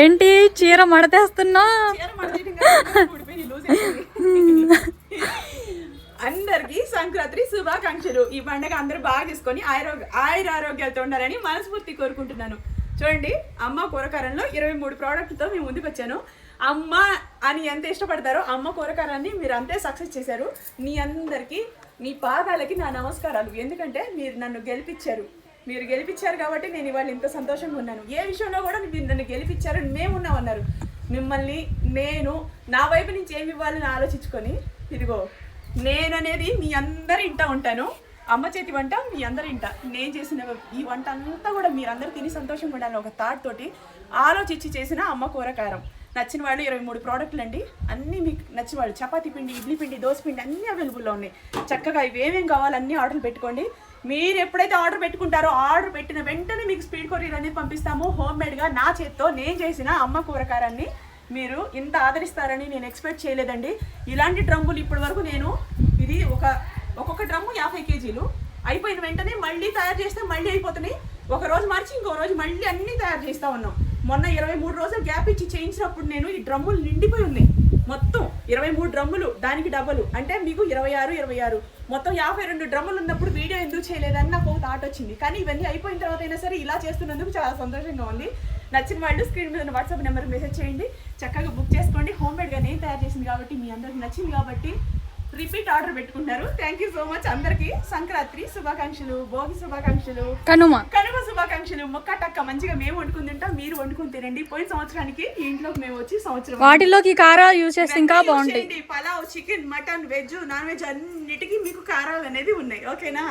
ఏంటి? చీర మడతేస్తున్నా. అందరికి సంక్రాంతి శుభాకాంక్షలు. ఈ పండుగ అందరూ బాగా చేసుకొని ఆయురోగ్య ఆయుర ఆరోగ్యాలతో ఉండాలని మనస్ఫూర్తి కోరుకుంటున్నాను. చూడండి అమ్మ కూరకారంలో ఇరవై మూడు ప్రోడక్ట్లతో మేము ముందుకు వచ్చాను అమ్మ అని ఎంత ఇష్టపడతారో అమ్మ కూరకారాన్ని మీరు అంతే సక్సెస్ చేశారు. మీ అందరికీ మీ పాదాలకి నా నమస్కారాలు. ఎందుకంటే మీరు నన్ను గెలిపించారు. మీరు గెలిపించారు కాబట్టి నేను ఇవాళ ఇంత సంతోషంగా ఉన్నాను. ఏ విషయంలో కూడా మీరు నన్ను గెలిపించారు మేము ఉన్నామన్నారు మిమ్మల్ని నేను నా వైపు నుంచి ఏమి ఇవ్వాలని ఆలోచించుకొని ఇదిగో నేననేది మీ అందరి ఇంట ఉంటాను. అమ్మ చేతి వంట మీ అందరి ఇంట. నేను చేసిన ఈ వంట అంతా కూడా మీరందరూ తిని సంతోషంగా ఉండాలి ఒక థాట్ తోటి ఆలోచించి చేసిన అమ్మ కూరకారం నచ్చిన వాళ్ళు ఇరవై మూడు ప్రోడక్ట్లు అండి. అన్నీ మీకు నచ్చిన వాళ్ళు. చపాతీ పిండి ఇడ్లీ పిండి దోశ పిండి అన్నీ అవైలబుల్లో ఉన్నాయి. చక్కగా ఇవి ఏమేమి కావాలి అన్నీ ఆర్డర్ పెట్టుకోండి. మీరు ఎప్పుడైతే ఆర్డర్ పెట్టుకుంటారో ఆర్డర్ పెట్టిన వెంటనే మీకు స్పీడ్ కొరియర్ అనేది పంపిస్తాము. హోమ్ మేడ్గా నా చేత్తో నేను చేసిన అమ్మ కూరకారాన్ని మీరు ఇంత ఆదరిస్తారని నేను ఎక్స్పెక్ట్ చేయలేదండి. ఇలాంటి డ్రమ్ములు ఇప్పటి వరకు నేను ఇది ఒక ఒక్కొక్క డ్రమ్ము యాభై కేజీలు. అయిపోయిన వెంటనే మళ్ళీ తయారు చేస్తే మళ్ళీ అయిపోతున్నాయి. ఒక రోజు మార్చి ఇంకో రోజు మళ్ళీ అన్నీ తయారు చేస్తా ఉన్నాం. మొన్న ఇరవై మూడు రోజులు గ్యాప్ ఇచ్చి చేయించినప్పుడు నేను ఈ డ్రమ్ములు నిండిపోయి ఉన్నాయి. మొత్తం ఇరవై మూడు డ్రమ్ములు దానికి డబ్బులు అంటే మీకు ఇరవై ఆరు ఇరవై ఆరు. మొత్తం యాభై రెండు డ్రమ్ములు ఉన్నప్పుడు వీడియో ఎందుకు చేయలేదని నాకు ఒక థాట్ వచ్చింది. కానీ ఇవన్నీ అయిపోయిన తర్వాత అయినా సరే ఇలా చేస్తున్నందుకు చాలా సంతోషంగా ఉంది. నచ్చిన వాళ్ళు స్క్రీన్ మీద వాట్సాప్ నెంబర్ మెసేజ్ చేయండి. చక్కగా బుక్ చేసుకోండి. హోమ్ మేడ్గా నేను తయారు చేసింది కాబట్టి మీ అందరికి నచ్చింది కాబట్టి రిపీట్ ఆర్డర్ పెట్టుకుంటారు. థ్యాంక్ యూ సో మచ్ అందరికీ సంక్రాంతి శుభాకాంక్షలు భోగి శుభాకాంక్షలు కనుమ. కనుమ శుభాకాంక్షలు. మొక్క టక్క మంచిగా మేము వండుకుని తింటాం మీరు వండుకుని తినండి. పోయిన సంవత్సరానికి ఇంట్లోకి మేము వచ్చి సంవత్సరం వాటిలోకి కారాలు యూజ్ చేస్తే ఇంకా బాగుంటాయి. Pulao chicken mutton veg non veg అన్నిటికీ మీకు కారాలు అనేది ఉన్నాయి. ఓకేనా?